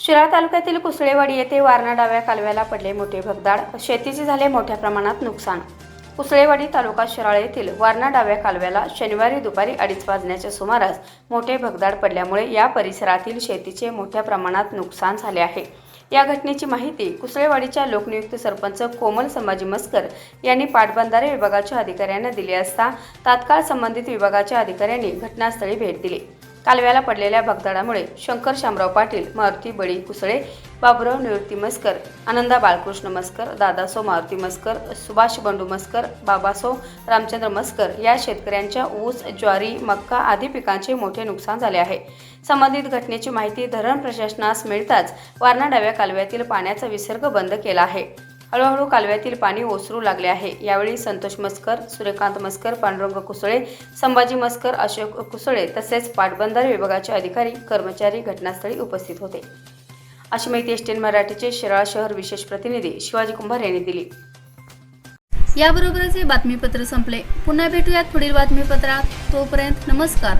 शिराळ तालुक्यातील कुसळेवाडी येथे वारणा डाव्या कालव्याला पडले मोठे भगदाड. शेतीचे झाले मोठ्या प्रमाणात नुकसान. कुसळेवाडी तालुका शिराळ येथील वारणा डाव्या कालव्याला शनिवारी दुपारी अडीच वाजण्याच्या सुमारास मोठे भगदाड पडल्यामुळे या परिसरातील शेतीचे मोठ्या प्रमाणात नुकसान झाले आहे. या घटनेची माहिती कुसळेवाडीच्या लोकनियुक्त सरपंच कोमल संभाजी मस्कर यांनी पाटबंधारे विभागाच्या अधिकाऱ्यांना दिली असता तात्काळ संबंधित विभागाच्या अधिकाऱ्यांनी घटनास्थळी भेट दिली. कालव्याला पडलेल्या भगदाडामुळे शंकर शामराव पाटील मारुती बळी कुसळे बाबुराव निवृत्ती मस्कर आनंदा बाळकृष्ण मस्कर दादासो मारुती मस्कर सुभाष बंडू मस्कर बाबासो रामचंद्र मस्कर या शेतकऱ्यांच्या ऊस ज्वारी मक्का आदी पिकांचे मोठे नुकसान झाले आहे. संबंधित घटनेची माहिती धरण प्रशासनास मिळताच वारणा डाव्या कालव्यातील पाण्याचा विसर्ग बंद केला आहे. हळूहळू कालव्यातील पाणी ओसरू लागले आहे. यावेळी संतोष मस्कर सूर्यकांत मस्कर पांडुरंग कुसळे संभाजी मस्कर अशोक कुसळे तसेच पाटबंधारे विभागाचे अधिकारी कर्मचारी घटनास्थळी उपस्थित होते. अशी माहिती एस मराठीचे शिराळा शहर विशेष प्रतिनिधी शिवाजी कुंभार यांनी दिली. याबरोबरच हे बातमीपत्र संपले. पुन्हा भेटूयात पुढील बातमीपत्रात. तोपर्यंत नमस्कार.